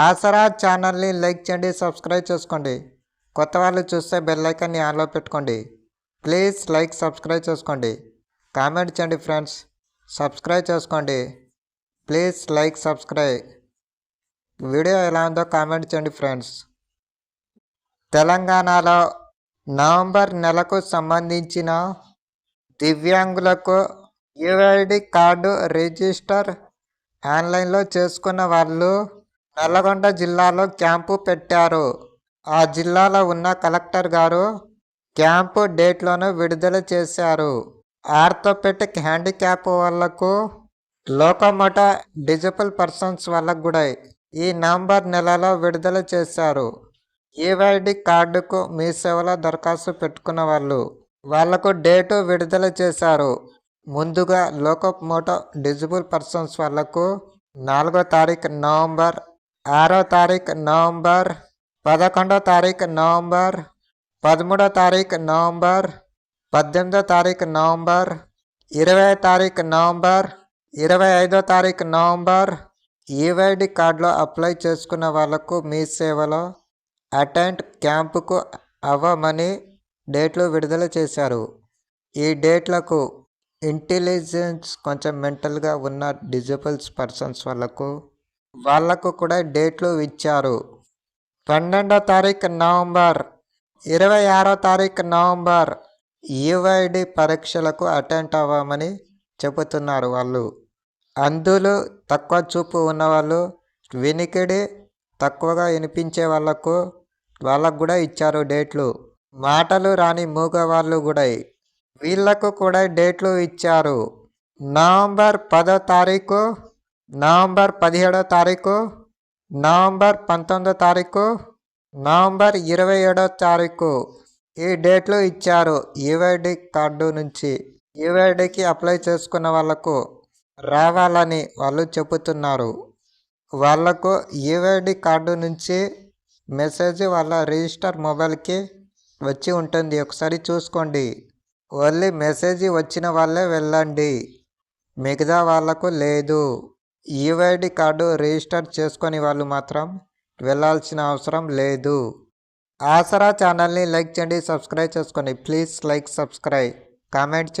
ఆసరా ఛానల్ని లైక్ చేయండి సబ్స్క్రైబ్ చేసుకోండి. కొత్త వాళ్ళు చూస్తే బెల్లైకాన్ని ఆన్లో పెట్టుకోండి. ప్లీజ్ లైక్ సబ్స్క్రైబ్ చేసుకోండి. కామెంట్ చేయండి ఫ్రెండ్స్. సబ్స్క్రైబ్ చేసుకోండి. Please like subscribe. వీడియో ఎలా ఉందో కామెంట్ చేయండి ఫ్రెండ్స్. తెలంగాణలో నవంబర్ నెలకు సంబంధించిన దివ్యాంగులకు యుఐడి కార్డు రిజిస్టర్ ఆన్లైన్లో చేసుకున్న వాళ్ళు నల్లగొండ జిల్లాలో క్యాంపు పెట్టారు. ఆ జిల్లాలో ఉన్న కలెక్టర్ గారు క్యాంపు డేట్లను విడుదల చేశారు. ఆర్థోపెటిక్ హ్యాండిక్యాప్ వాళ్ళకు లోకమోట డిజబుల్ పర్సన్స్ వాళ్ళకు కూడా ఈ నవంబర్ నెలలో విడుదల చేశారు. ఈవైడి కార్డుకు మీ సేవలో దరఖాస్తు పెట్టుకున్న వాళ్ళు వాళ్ళకు డేటు విడుదల చేశారు. ముందుగా లోకమోటో డిజబుల్ పర్సన్స్ వాళ్ళకు నాలుగో తారీఖు నవంబర్ ఆరో తారీఖు నవంబర్ పదకొండో తారీఖు నవంబర్ పదమూడో తారీఖు నవంబర్ పద్దెనిమిదో తారీఖు నవంబర్ ఇరవై తారీఖు నవంబర్ ఇరవై ఐదో తారీఖు నవంబర్. ఈవైడి కార్డులో అప్లై చేసుకున్న వాళ్ళకు మీ సేవలో అటెండ్ క్యాంపుకు అవ్వమని డేట్లు విడుదల చేశారు. ఈ డేట్లకు ఇంటెలిజెన్స్ కొంచెం మెంటల్గా ఉన్న డిజబుల్స్ పర్సన్స్ వాళ్ళకు వాళ్ళకు కూడా డేట్లు ఇచ్చారు. పన్నెండో తారీఖు నవంబర్ ఇరవై ఆరో తారీఖు నవంబర్ యుఐడి పరీక్షలకు అటెండ్ అవ్వమని చెబుతున్నారు వాళ్ళు. అందులో తక్కువ చూపు ఉన్నవాళ్ళు వినికిడి తక్కువగా వినిపించే వాళ్ళకు వాళ్ళకు కూడా ఇచ్చారు డేట్లు. మాటలు రాని మూగవాళ్ళు కూడా వీళ్ళకు కూడా డేట్లు ఇచ్చారు. నవంబర్ పదో తారీఖు నవంబర్ పదిహేడో తారీఖు నవంబర్ పంతొమ్మిదో తారీఖు నవంబర్ ఇరవై ఏడో తారీఖు. ఈ డేట్లు ఇచ్చారు ఈవైడి కార్డు నుంచి. యూఐడికి అప్లై చేసుకున్న వాళ్ళకు రావాలని వాళ్ళు చెబుతున్నారు. వాళ్ళకు యూఐడి కార్డు నుంచి మెసేజ్ వాళ్ళ రిజిస్టర్ మొబైల్కి వచ్చి ఉంటుంది. ఒకసారి చూసుకోండి. ఓన్లీ మెసేజ్ వచ్చిన వాళ్ళే వెళ్ళండి. మిగతా వాళ్ళకు లేదు. ఈవైడి కార్డు రిజిస్టర్ చేసుకొని వాళ్ళు మాత్రం వెళ్ళాల్సిన అవసరం లేదు. ఆసరా ఛానల్ని లైక్ చేయండి సబ్స్క్రైబ్ చేసుకోండి. Please like subscribe. కామెంట్ చేయండి.